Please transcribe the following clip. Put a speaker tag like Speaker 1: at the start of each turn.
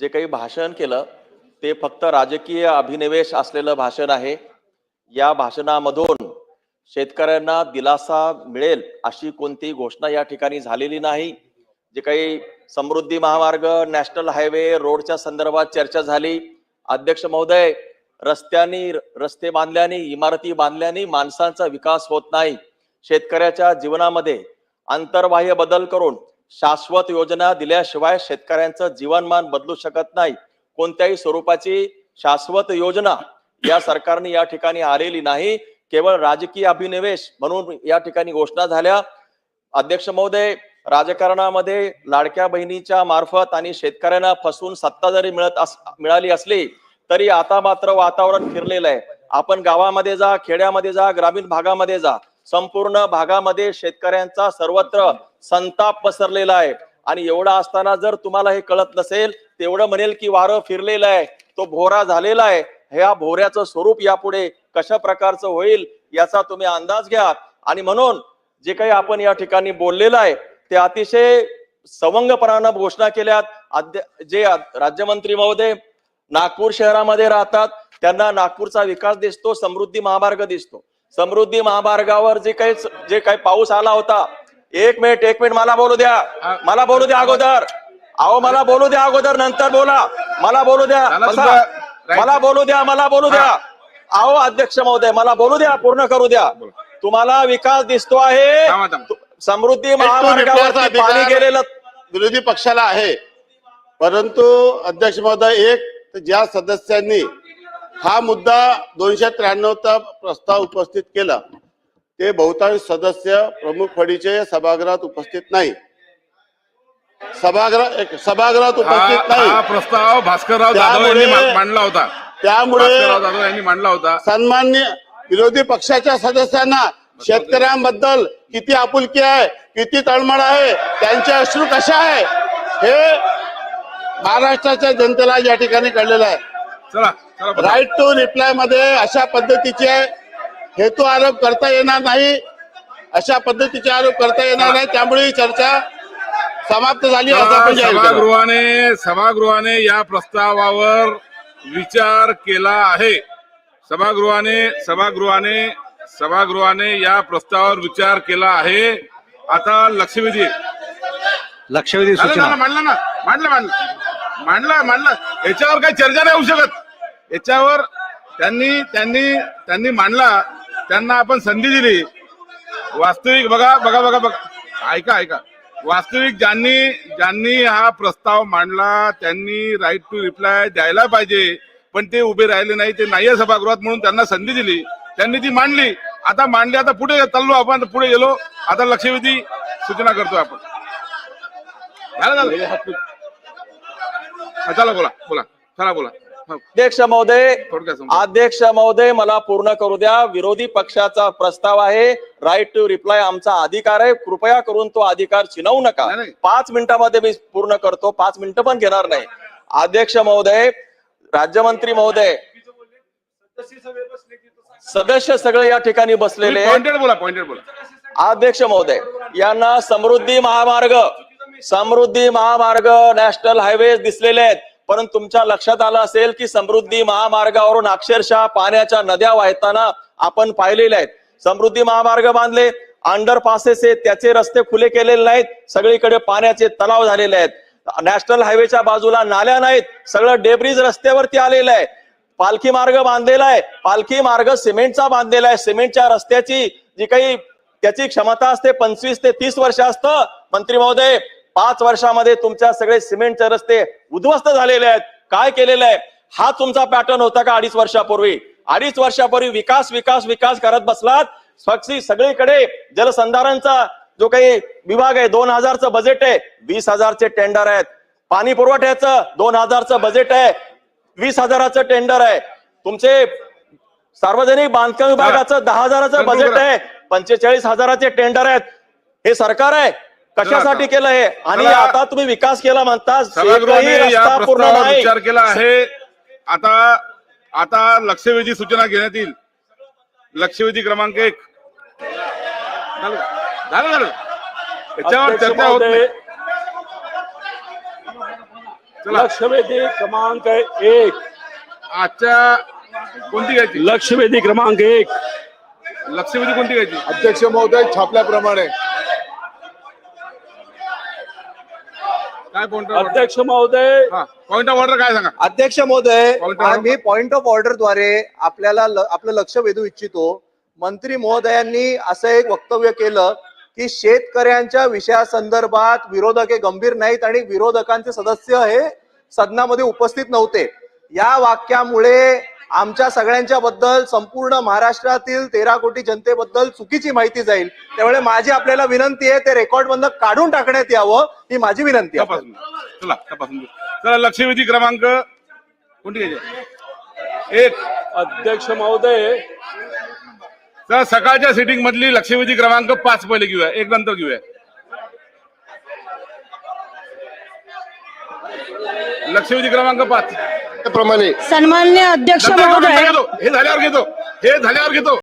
Speaker 1: जे काही भाषण केलं ते फक्त राजकीय अभिनिवेश असलेलं भाषण आहे. या भाषणामधून शेतकऱ्यांना दिलासा मिळेल अशी कोणती घोषणा या ठिकाणी झालेली नाही. जे काही समृद्धी महामार्ग नॅशनल हायवे रोडच्या संदर्भात चर्चा झाली. अध्यक्ष महोदय रस्त्यांनी रस्ते बांधल्याने इमारती बांधल्याने माणसांचा विकास होत नाही. शेतकऱ्याच्या जीवनामध्ये अंतर्बाह्य बदल करून शाश्वत योजना दिल्याशिवाय शेतकऱ्यांचं जीवनमान बदलू शकत नाही. कोणत्याही स्वरूपाची शाश्वत योजना या सरकारने या ठिकाणी आलेली नाही. केवळ राजकीय अभिनिवेश म्हणून या ठिकाणी घोषणा झाल्या. अध्यक्ष महोदय राजकारणामध्ये लाडक्या बहिणीच्या मार्फत आणि शेतकऱ्यांना फसवून सत्ता जरी मिळत अस मिळाली असली तरी आता मात्र वातावरण फिरलेलं आहे. आपण गावामध्ये जा खेड्यामध्ये जा ग्रामीण भागामध्ये जा. संपूर्ण भागामध्ये शेतकऱ्यांचा सर्वत्र संताप पसरलेला आहे. आणि एवढा असताना जर तुम्हाला हे कळत नसेल तेवढं म्हणेल की वारं फिरलेलं आहे. तो भोरा झालेला आहे. ह्या भोऱ्याचं स्वरूप यापुढे कशा प्रकारचं होईल याचा तुम्ही अंदाज घ्या. आणि म्हणून जे काही आपण या ठिकाणी बोललेलं आहे ते अतिशय सवंगपणानं घोषणा केल्यात. जे राज्यमंत्री महोदय नागपूर शहरामध्ये राहतात त्यांना नागपूरचा विकास दिसतो समृद्धी महामार्ग दिसतो. समृद्धी महामार्गावर जे काही जे काही पाऊस आला होता एक मिनिट एक मिनिट मला बोलू द्या. मला बोलू द्या अगोदर. अहो मला बोलू द्या अगोदर नंतर बोला. मला बोलू द्या. मला बोलू द्या मला बोलू द्या. अहो अध्यक्ष महोदय मला बोलू द्या पूर्ण करू द्या. तुम्हाला विकास दिसतो आहे. समृद्धी पाणी गेलेलं
Speaker 2: विरोधी पक्षाला आहे. परंतु अध्यक्ष महोदय एक ज्या सदस्यांनी हा मुद्दा दोनशे त्र्याण्णवचा प्रस्ताव उपस्थित केला ते बहुतांश सदस्य प्रमुख फडीचे सभागृहात उपस्थित नाही. सभागृह एक सभागृहात उपस्थित
Speaker 3: हा
Speaker 2: नाही
Speaker 3: प्रस्ताव भास्करराव जाधव यांनी
Speaker 2: त्यामुळे-
Speaker 3: मांडला होता.
Speaker 2: त्यामुळे
Speaker 3: भास्करराव जाधव यांनी मांडला होता.
Speaker 2: सन्मान्य विरोधी पक्षाच्या सदस्यांना शेतकऱ्यांबद्दल किती आपुलकी आहे किती तळमळ आहे त्यांचे अश्रू कशा आहे हे महाराष्ट्राच्या जनतेला या ठिकाणी कळलेलं आहे.
Speaker 3: चला चला बसा.
Speaker 2: राईट टू रिप्लायमध्ये अशा पद्धतीचे हेतू आरोप करता येणार नाही. अशा पद्धतीचे आरोप करता येणार नाही. त्यामुळे ही चर्चा समाप्त झाली असं आपण जाहीर करू.
Speaker 3: सभागृहाने सभागृहाने या प्रस्तावावर विचार केला आहे. सभागृहाने सभागृहाने सभागृहाने या प्रस्तावावर विचार केला आहे. आता लक्षवेधी.
Speaker 4: लक्षवेधी सूचना.
Speaker 3: मांडलं ना? मांडलं मांडलं. मांडलं मांडलं. याच्यावर काही चर्चा नाही होऊ शकत. याच्यावर त्यांनी त्यांनी त्यांनी मांडला. त्यांना आपण संधी दिली. वास्तविक बघा बघा बघा बघा. ऐका ऐका. वास्तविक ज्यांनी ज्यांनी हा प्रस्ताव मांडला त्यांनी राईट टू रिप्लाय द्यायला पाहिजे. पण ते उभे राहिले नाही ते नाही सभागृहात म्हणून त्यांना संधी दिली. त्यांनी ती मांडली. आता मांडली आता पुढे चाललो आपण पुढे गेलो. आता लक्षवेधी सूचना करतोय आपण. झालं झालं? चला बोला बोला. चला बोला.
Speaker 1: अध्यक्ष महोदय. अध्यक्ष महोदय मला पूर्ण करू द्या. विरोधी पक्षाचा प्रस्ताव आहे. राईट टू रिप्लाय आमचा अधिकार आहे. कृपया करून तो अधिकार चिनवू नका. पाच मिनिटामध्ये मी पूर्ण करतो. पाच मिनिटं पण घेणार नाही. अध्यक्ष महोदय राज्यमंत्री महोदय सदस्य सगळे या ठिकाणी बसलेले अध्यक्ष महोदय यांना समृद्धी महामार्ग समृद्धी महामार्ग नॅशनल हायवे दिसलेले आहेत. परंतु तुमच्या लक्षात आलं असेल की समृद्धी महामार्गावरून अक्षरशः पाण्याच्या नद्या वाहताना आपण पाहिलेल्या आहेत. समृद्धी महामार्ग बांधले अंडर पासेस आहेत त्याचे रस्ते खुले केलेले नाहीत सगळीकडे पाण्याचे तलाव झालेले आहेत. नॅशनल हायवेच्या बाजूला नाल्या नाहीत सगळं डेब्रिज रस्त्यावरती आलेलं आहे. पालखी मार्ग बांधलेला आहे. पालखी मार्ग सिमेंटचा बांधलेला आहे. सिमेंटच्या रस्त्याची जी काही त्याची क्षमता असते पंचवीस ते तीस वर्ष असतं. मंत्री महोदय पाच वर्षामध्ये तुमच्या सगळे सिमेंटचे रस्ते उद्ध्वस्त झालेले आहेत. काय केलेलं आहे? हा तुमचा पॅटर्न होता का अडीच वर्षापूर्वी? अडीच वर्षापूर्वी विकास विकास विकास करत बसलात. स्वच्छ सगळीकडे जलसंधारणचा जो काही विभाग आहे दोन हजारचं बजेट आहे वीस हजारचे टेंडर आहेत. पाणी पुरवठ्याचं दोन हजारचं बजेट आहे वीस हजाराचं टेंडर आहे. तुमचे सार्वजनिक बांधकाम विभागाचं दहा हजाराचं बजेट. आहे पंचेचाळीस हजाराचे टेंडर आहेत. हे सरकार आहे? कशासाठी केलं हे आणि. आता तुम्ही विकास केला म्हणता रस्ता पूर्ण नाही.
Speaker 3: विचार केला आहे. आता आता लक्षवेधी सूचना घेण्यात येईल. लक्षवेधी क्रमांक एक. झालं? झालं झालं. याच्यावर
Speaker 1: अध्यक्ष
Speaker 3: चर्चा होत
Speaker 1: महोदय,
Speaker 3: नाही चला.
Speaker 5: लक्षवेधी क्रमांक एक.
Speaker 3: आजच्या कोणती घ्यायची?
Speaker 5: लक्षवेधी क्रमांक एक.
Speaker 3: लक्षवेधी कोणती घ्यायची?
Speaker 6: अध्यक्ष महोदय छापल्याप्रमाणे.
Speaker 3: काय पॉइंट
Speaker 5: अध्यक्ष महोदय
Speaker 3: पॉइंट ऑफ ऑर्डर काय सांगा?
Speaker 7: अध्यक्ष महोदय. आम्ही पॉइंट ऑफ ऑर्डरद्वारे आपल्याला आपलं लक्ष वेधू इच्छितो. मंत्री महोदयांनी असं एक वक्तव्य केलं की शेतकऱ्यांच्या विषयासंदर्भात विरोधक हे गंभीर नाहीत आणि विरोधकांचे सदस्य हे सदनामध्ये उपस्थित नव्हते. या वाक्यामुळे आमच्या सगळ्यांच्या बद्दल संपूर्ण महाराष्ट्रातील तेरा कोटी जनतेबद्दल चुकीची माहिती जाईल. त्यामुळे माझी आपल्याला विनंती आहे ते रेकॉर्ड बंद काढून टाकण्यात यावं ही माझी विनंती आहे.
Speaker 3: तपासून घ्या. चला तपासून. चला लक्षवेधी क्रमांक कोणती घ्यायची? एक.
Speaker 5: अध्यक्ष महोदय.
Speaker 3: चला सकाळच्या सिटिंग मधली लक्षवेधी क्रमांक पाच पहिले घेऊया. एक नंतर घेऊया. लक्षवेधी क्रमांक पाच.
Speaker 6: प्रमाणे.
Speaker 8: सन्मान्य अध्यक्ष महोदय.
Speaker 3: हे झाल्यावर घेतो. हे झाल्यावर घेतो.